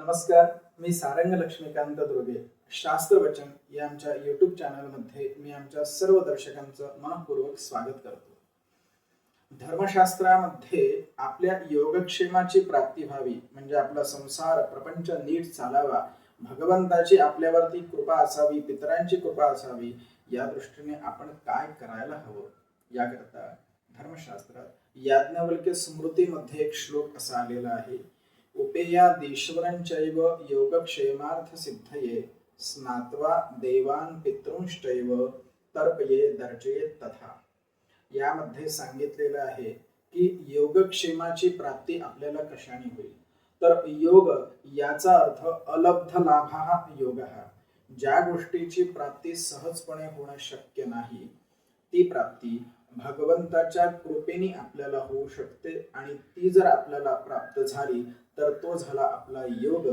नमस्कार मी सारंग लक्ष्मीकांत दुर्गे. शास्त्रवचन या आमच्या युट्यूब चॅनलमध्ये मी आमच्या सर्व दर्शकांचं मनपूर्वक स्वागत करतो. धर्मशास्त्रामध्ये आपल्या योगक्षेमाची प्राप्ती व्हावी म्हणजे आपला संसार प्रपंच नीट चालावा भगवंताची आपल्यावरती कृपा असावी पितरांची कृपा असावी या दृष्टीने आपण काय करायला हवं? याकरता धर्मशास्त्रात याज्ञवल्क्य स्मृतीमध्ये एक श्लोक असा आलेला आहे. उपेयादीश्वरञ्चैव योगक्षेमार्थ सिद्धये स्नात्वा देवान पितृंश्चैव तर्पये दर्जयेत तथा। यामध्ये सांगितलेलं आहे की योगक्षेमाची प्राप्ती आपल्याला कशाने होईल? तर योग याचा अर्थ अलब्ध लाभ हा योग। ज्या गोष्टीची प्राप्ती सहजपणे होणं शक्य नाही ती प्राप्ती भगवंताच्या कृपेने आपल्याला होऊ शकते आणि ती जर आपल्याला प्राप्त झाली तर तो झाला आपला योग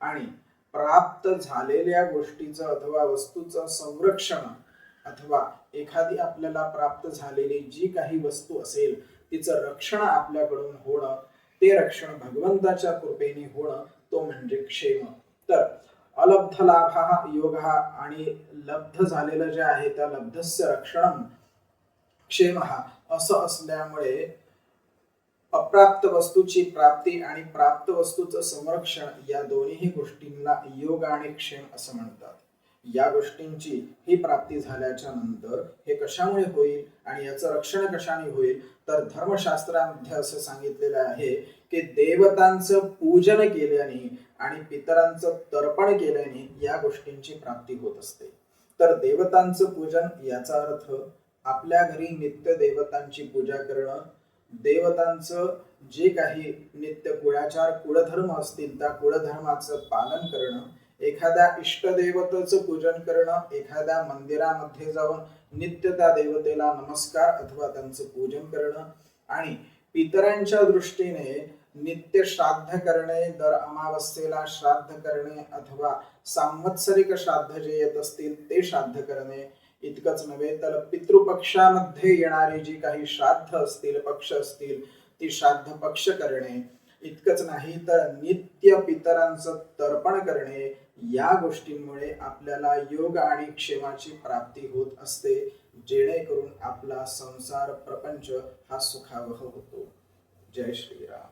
आणि प्राप्त झालेल्या गोष्टीचं अथवा वस्तूचं संरक्षण अथवा एखादी आपल्याला प्राप्त झालेली जी काही वस्तू असेल तिचं रक्षण आपल्याकडून होणं ते रक्षण भगवंताच्या कृपेने होणं तो म्हणजे क्षेम. तर अलब्ध लाभ हा योग हा आणि लब्ध झालेलं जे आहे त्या लब्धस्य रक्षण क्षेम हा असं असल्यामुळे अप्राप्त वस्तूची प्राप्ती आणि प्राप्त वस्तूचं संरक्षण या दोन्ही गोष्टींना योग आणि क्षेम असं म्हणतात. या गोष्टींची ही प्राप्ती झाल्याच्यानंतर हे कशामुळे होईल आणि याचं रक्षण कशाने होईल? तर धर्मशास्त्रामध्ये असं सांगितलेलं आहे की देवतांचं पूजन केल्याने आणि पितरांचं तर्पण केल्याने या गोष्टींची प्राप्ती होत असते. तर देवतांचं पूजन याचा अर्थ आपल्या घरी नित्य देवतांची पूजा करणं देवतांचं जे काही नित्य कुळाचार कुळधर्म असतील त्या कुळधर्माचं पालन करणं एखाद्या इष्टदेवतेचं पूजन करणं एखाद्या मंदिरामध्ये जाऊन नित्य त्या देवतेला नमस्कार अथवा त्यांचं पूजन करणं आणि पितरांच्या दृष्टीने नित्य श्राद्ध करणे दर अमावस्येला श्राद्ध करणे अथवा सांवत्सरिक श्राद्ध जे येत असतील ते श्राद्ध करणे इतकंच नव्हे तर पितृपक्षामध्ये येणारी जी काही श्राद्ध असतील पक्ष असतील ती श्राद्ध पक्ष करणे. इतकंच नाही तर नित्य पितरांचं तर्पण करणे या गोष्टींमुळे आपल्याला योग आणि क्षेमाची प्राप्ती होत असते जेणेकरून आपला संसार प्रपंच हा सुखावह होतो. जय श्रीराम.